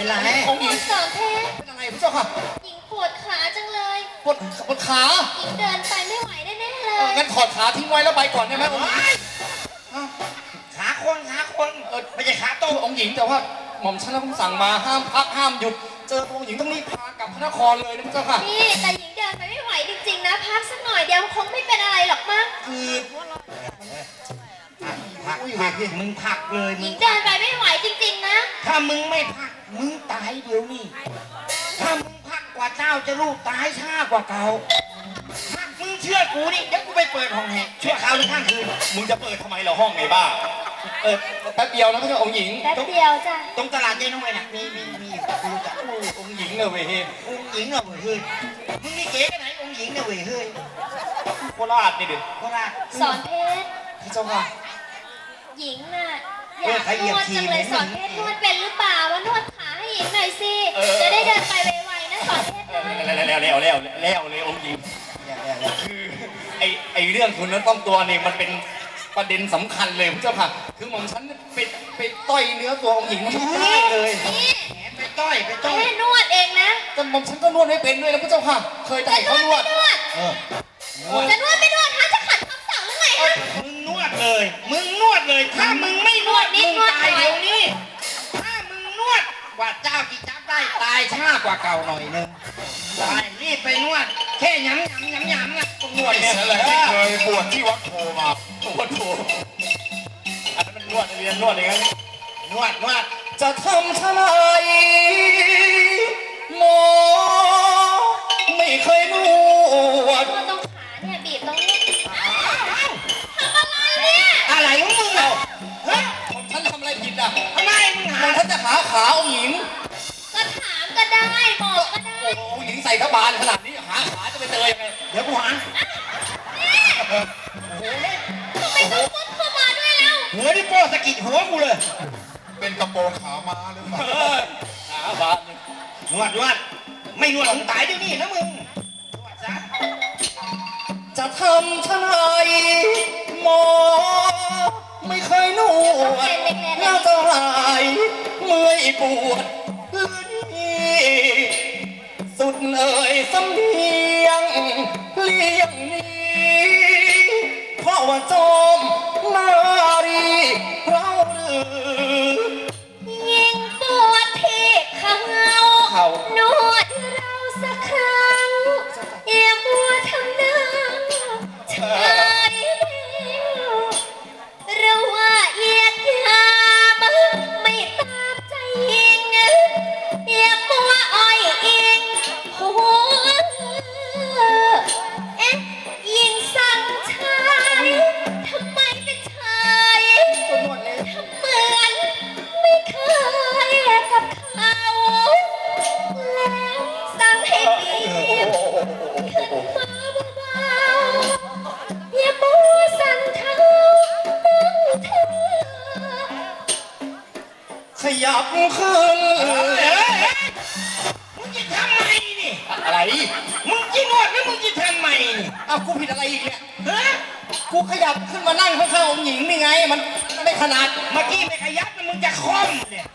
เป็นไรองค์หญิงสอนเพชรเป็นอะไรพระเจ้าค่ะหญิงปวดขาจังเลยปวดปวดขาหญิงเดินไปไม่ไหวแน่ๆเลเออยงั้นถอดขาทิ้งไว้แล้วไปก่อนได้ไหมองค์หญิงขาคนขาคนเออไม่ใช่ขาโต๊ะองค์หญิงแต่ว่าหม่อมฉันแล้วผมสั่งมาห้ามพักห้ามหยุด เจอองค์หญิงต้องรีบพากลับพระนครเลยนะพระเจ้าค่ะ นี่แต่หญิงเดินไปไม่ไหวจริงๆนะพักสักหน่อยเดียวคงไม่เป็นอะไรหรอกมั้งคือผักผักมึงผักเลยหมึญิงงเดินไปไม่ไหวจริงๆนะ ถ้ามึงไม่ผัก มึงตายเดี๋ยวนี้ ถ้ามึงผักกว่าเจ้าจะลูกตายช้ากว่าเก่าผักมึงเชื่อกูนี่เดี๋ยวกูไปเปิดห้องแหกชั่วคราวหรือข้างคืน มึงจะเปิดทำไมเราห้องไงบ้า เออแป๊บเดียวนะพระเจ้าองค์หญิง แป๊บเดียวจ้ะตรงตลาดเจ๊น้อยน่ะมีมีมีกูรู้จักองค์หญิงเนี่ยเว้ยเฮ้ยองค์หญิงเหรอเว้ยเฮ้ยมึงนี่เก๋กันไหนองค์หญิงเนี่ยเว้ยเฮ้ยโคราชนี่ดิโคราชสอนเพชรพระเจ้าค่ะ หญิงน่ะอยากนวดจังเลยสอนเพชรนวดเป็นหรือเปล่าวะนวด ขาให้หญิงหน่อยสิ จะได้เดินไปไวๆนะสอนเพชรนะแล้วแล้วแล้วแล้วแล้วเลยองค์หญิงเนี่ยเนี่ยเนี่ยคือไอไอเรื่องทุนนั้นต้องตัวเนี่ยมันเป็นประเด็นสำคัญเลยพระเจ้าค่ะ คือหม่อมฉันไปไปต่อยเนื้อตัวองค์หญิงไม่ได้เลยนี่แหมไปต้อยไปต้อยให้นวดเองนะแต่หม่อมฉันก็นวดไม่เป็นด้วยนะพระเจ้าค่ะ เคยแต่ให้เขานวด นวดเออจะนวดไม่นวดฮะจะขัดคำสั่งหรือไงฮะมึงนวดเลย มึงนวดเลย ถ้ามึงไม่นวดนวดนิดมึงตายนวดหน่อย เดี๋ยวนี้ ถ้ามึงนวดกว่าเจ้าที่จับได้ตายช้ากว่าเก่าหน่อยนึงตายรีบไปนวดแค่หยำหยำหยำหยำนะต้องนวดเนี่ยนั่นแหละที่เคยบวชที่วัดโพมาวัดโพอันนั้นมันนวดเรียนนวดอย่างนั้นนวดนวดจะทำเท่าไรหมอไม่เคยนวด ยังไง เดี๋ยวกูหาทำไมต้องมุดเข้ามาด้วยแล้วหัวนี่โป้สะกิดหัวกูเลยเป็นกระโปรงขาม้าหรือเปล่าเออขาบาลเนี่ยนวดนวดไม่นวดมึงตายเดี๋ยวนี้นะมึงนวดซะจะทำเท่าไรหมอ ไม่เคยนวดน่าจะหายเมื่อยปวดนี่สุดเอ่ยสำเนียง เลี้ยงนี้เพราะว่าจอมนารีเราหรือ บขึ้นเอ้ยเอ้ยเอ้ยมึงจะทำไมนี่ อะไร มึงจะนวดแล้วมึงจะทำไมนี่อ้าวกูผิดอะไรอีกเนี่ย ฮะกูขยับขึ้นมานั่งข้างๆองค์หญิงนี่ไง มันไม่ขนาดเมื่อกี้ไม่ขยับนะมึงจะคอมเนี่ย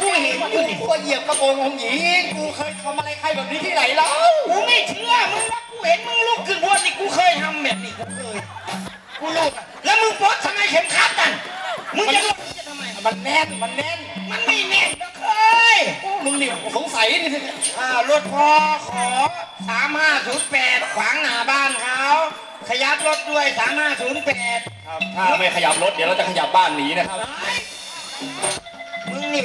กูเห็นกูกูเหยียบกระโปรงองค์หญิง กูเคยทำอะไรใครแบบนี้ที่ไหนแล้วกูไม่เชื่อมึงนะกูเห็นมึงลุกขึ้นนวดนี่กูเคยทำแบบนี้กูเคย กูรู้อะ มึงจะทำไมมันแน่น มันแน่น มันไม่แน่นนะเคยมึงนี่สงสัยนี่อ่ารถพอขอสามห้าศูนย์แปดขวางหน้าบ้านเขาขยับรถด้วยสามห้าศูนย์แปดถ้าไม่ขยับรถเดี๋ยวเราจะขยับบ้านหนีนะครับ มึงนี่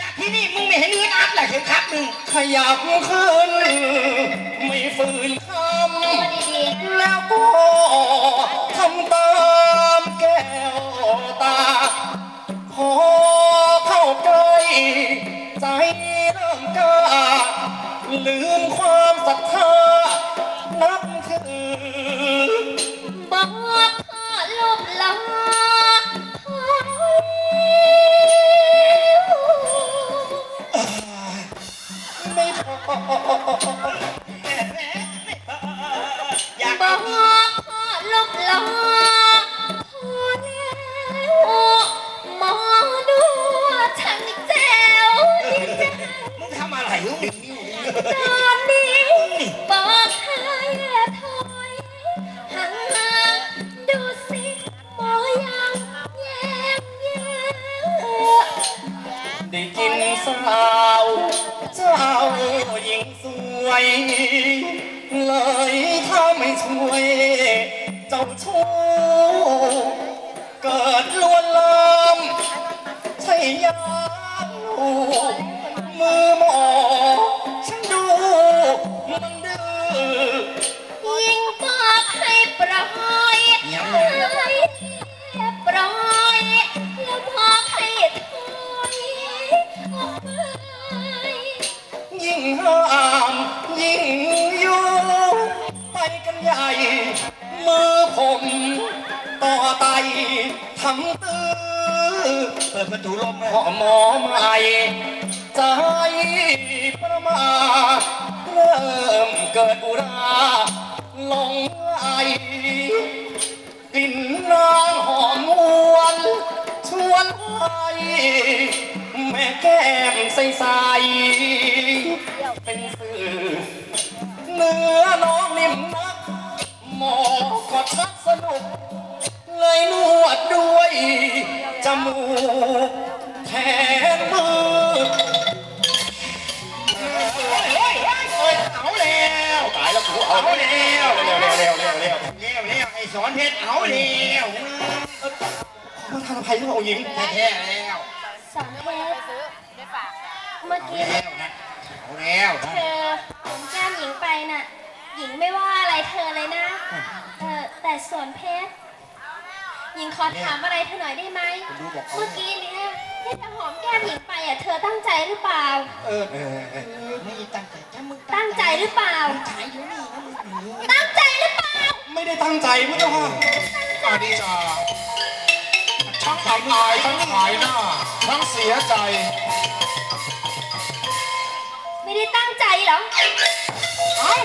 จากที่นี่มึงไม่เห็นอึดอัดเหรอเข็มขัดมึงขยับขึ้นไม่ฝืนคตัวำดีแล้วก็ทำตามแก้ ใกล้ใจเริ่มกล้าลืมความศรัทธานับถือบอกพ่อลบลาไม่พออยากบอกเอาพ่อลบลาาวเจ้าหญิงสวย เลยถ้าไม่ช่วย เจ้าชู้เกิดลวนลามใช่ยาลูกมือหมอฉั มต่อไตทำตื้อเปิดประตูลมเลยพอหมอใหม่ใจประมาเริ่มเกิดอุราหลงไหลกลิ่นนางหอมมวนชวนให้แม่แก้มใสๆเป็นสื่อเนื้อน้องนิ่มนักหมอ ชักสนุก เลยนวดด้วยจมูกแทนมือเฮ้ยเฮ้ยเฮ้ยเอาแล้วตายแล้วกูเอาเอาแล้วเร็วเร็วเร็วเร็วเร็วเร็วเร็วไอ้สอนเพชรเอาแล้วขอทานอภัยด้วยองค์หญิงแท้ๆแล้วสอนเพชรเมื่อเอากี้แล้วนะเอาแล้วเธอผมแก้มหญิงไปน่ะ หญิงไม่ว่าอะไรเธอเลยนะ เออ แต่สวนเพชรหญิงขอถามอะไรเธอหน่อยได้ไหมเมื่อกี้เนี่ยที่เธอหอมแก้มหญิงไปอะเธอตั้งใจหรือเปล่า เออเออเออไม่ได้ตั้งใจถ้ามึงตั้งใจหรือเปล่าถ่ายอยู่นี่นะมึงอยู่ตั้งใจหรือเปล่า ไม่ได้ตั้งใจพุทธค่ะอานิจาทั้งอับอายทั้งขายหน้า ทั้งเสียใจ ไม่ได้ตั้งใจเหรอ เอ้า